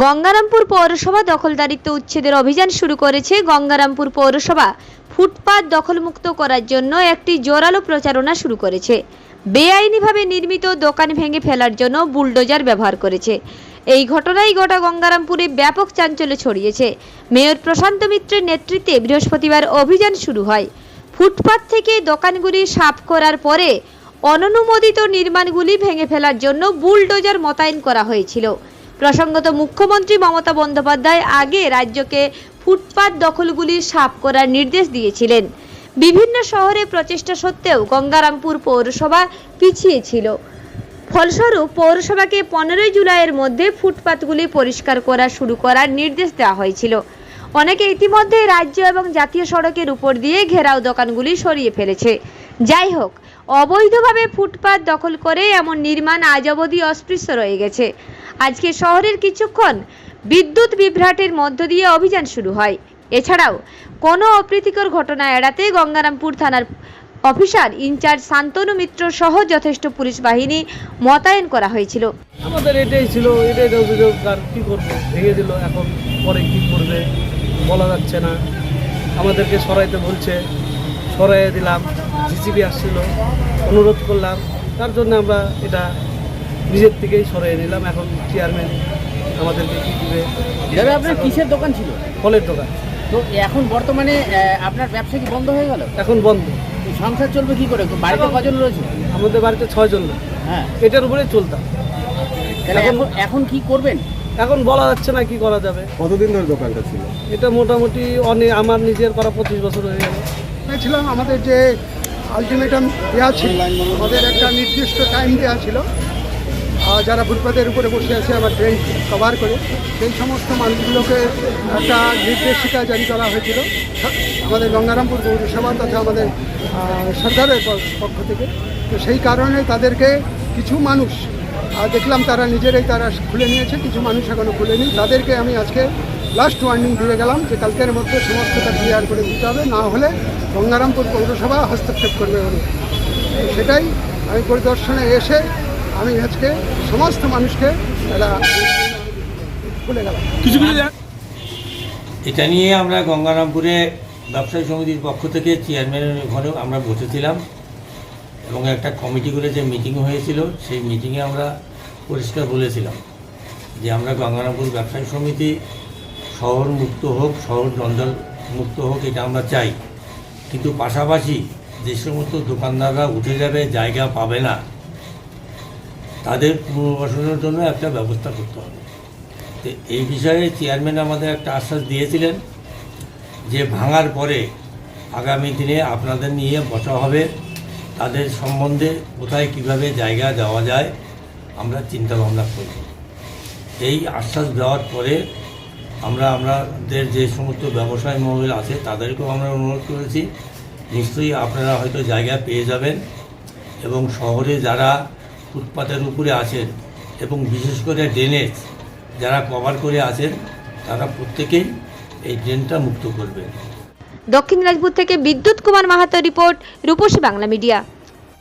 গঙ্গারামপুর পৌরসভা দখলদারিত্ব উচ্ছেদের অভিযান শুরু করেছে গঙ্গারামপুর পৌরসভা। ফুটপাত দখলমুক্ত করার জন্য একটি জোরালো প্রচারণা শুরু করেছে। বেআইনিভাবে নির্মিত দোকান ভেঙে ফেলার জন্য বুলডোজার ব্যবহার করেছে। এই ঘটনাই গোটা গঙ্গারামপুরে ব্যাপক চাঞ্চল্য ছড়িয়েছে। মেয়র প্রশান্ত মিত্রের নেতৃত্বে বৃহস্পতিবার অভিযান শুরু হয়। ফুটপাত থেকে দোকানগুলি সাফ করার পরে অননুমোদিত নির্মাণগুলি ভেঙে ফেলার জন্য বুলডোজার মোতায়েন করা হয়েছিল। প্রসঙ্গত মুখ্যমন্ত্রী মমতা বন্দ্যোপাধ্যায় আগে রাজ্যকে ফুটপাত দখলগুলি সাফ করার নির্দেশ দিয়েছিলেন। বিভিন্ন শহরে প্রচেষ্টা সত্ত্বেও গঙ্গারামপুর পৌরসভা পিছিয়ে ছিল। ফলস্বরূপ, পৌরসভাকে পনেরোই জুলাইয়ের মধ্যে ফুটপাতগুলি পরিষ্কার করা শুরু করার নির্দেশ দেওয়া হয়েছিল। অনেকে ইতিমধ্যে রাজ্য এবং জাতীয় সড়কের উপর দিয়ে ঘেরাও দোকানগুলি সরিয়ে ফেলেছে। যাই হোক, অবৈধভাবে ফুটপাত দখল করে এমন নির্মাণ আজ অবধি অস্পৃশ্য রয়ে গেছে। আজকে শহরের কিছুক্ষণ বিদ্যুৎ বিভ্রাটের মধ্য দিয়ে অভিযান শুরু হয়। এছাড়াও, কোনো অপ্রীতিকর ঘটনা এড়াতে গঙ্গারামপুর থানার অফিসার ইনচার্জ শান্তনু মিত্র সহ যথেষ্ট পুলিশ বাহিনী মোতায়েন করা হয়েছিল। আমাদের এটাই ছিল, এটাই অভিযোগ, আর কী করব? ভেঙে দিল এখন, পরে কী করবে? বলা যাচ্ছে না। আমাদেরকে সরাইতে বলছে। সরাইয়ে দিলাম জিসিবি আসছিল অনুরোধ করলাম। তার জন্য আমরা এটা নিজের থেকেই সরাইয়ে নিলাম। এখন চেয়ারম্যান আমাদেরকে কী দিবে? দাদা আপনার কিসের দোকান ছিল? ফলের দোকান। তো এখন বর্তমানে আপনার ব্যবসা কি বন্ধ হয়ে গেল? এখন বন্ধ। তো সংসার চলবে কি করে? বাড়িতে কজন রয়েছে? আমাদের বাড়িতে ছয়জন লোক। হ্যাঁ। এটার উপরে চলতাম। তাহলে এখন- এখন এখন কি করবেন? এখন বলা যাচ্ছে না কি করা যাবে। কতদিন ধরে দোকানটা ছিল? এটা মোটামুটি অনেক আমার নিজের করা পঁচিশ বছর হয়ে গেল। ছিলাম, আমাদের যে আলটিমেটাম দেওয়া ছিল, আমাদের একটা নির্দিষ্ট টাইম দেওয়া ছিল। যারা ফুটপাতের উপরে বসে আছে, আমার ট্রেন কভার করে, সেই সমস্ত মানুষগুলোকে একটা নির্দেশিকা জারি করা হয়েছিল। আমাদের গঙ্গারামপুর পৌরসভা তথা আমাদের সরকারের পক্ষ থেকে। তো সেই কারণে তাদেরকে কিছু মানুষ দেখলাম তারা নিজেরাই তারা খুলে নিয়েছে, কিছু মানুষ এখনও খুলেনি। তাদেরকে আমি আজকে লাস্ট ওয়ার্নিং দিয়ে গেলাম যে কালকের মধ্যে সমস্তটা ক্লিয়ার করে দিতে হবে। না হলে গঙ্গারামপুর পৌরসভা হস্তক্ষেপ করবে বলে। সেটাই আমি পরিদর্শনে এসে আমি আজকে সমস্ত মানুষকে একটা খুলে গেলাম। এটা নিয়ে আমরা গঙ্গারামপুরে ব্যবসায়ী সমিতির পক্ষ থেকে চেয়ারম্যানের ঘরেও আমরা বসেছিলাম এবং একটা কমিটি করে যে মিটিং হয়েছিল সেই মিটিংয়ে আমরা পরিষ্কার বলেছিলাম যে আমরা গঙ্গারামপুর ব্যবসায়ী সমিতি শহর মুক্ত হোক, শহর জঞ্জাল মুক্ত হোক, এটা আমরা চাই। কিন্তু পাশাপাশি যে সমস্ত দোকানদাররা উঠে যাবে, জায়গা পাবে না, তাদের পুনর্বাসনের জন্য একটা ব্যবস্থা করতে হবে। তো এই বিষয়ে চেয়ারম্যান আমাদের একটা আশ্বাস দিয়েছিলেন যে ভাঙার পরে আগামী দিনে আপনাদের নিয়ে বসা হবে। তাদের সম্বন্ধে কোথায় কীভাবে জায়গা দেওয়া যায়, আমরা চিন্তা ভাবনা এই আশ্বাস দেওয়ার পরে আমরা, আমাদের যে সমস্ত ব্যবসায় মহল আছে, তাদেরকেও আমরা অনুরোধ করেছি, নিশ্চয়ই আপনারা হয়তো জায়গা পেয়ে যাবেন এবং শহরে যারা ফুটপাতের উপরে আছেন এবং বিশেষ করে ড্রেনেজ যারা কভার করে আছেন, তারা প্রত্যেকেই এই ড্রেনটা মুক্ত করবেন। দক্ষিণ দিনাজপুর থেকে বিদ্যুৎ কুমার মাহাতো রিপোর্ট, রূপসী বাংলা মিডিয়া।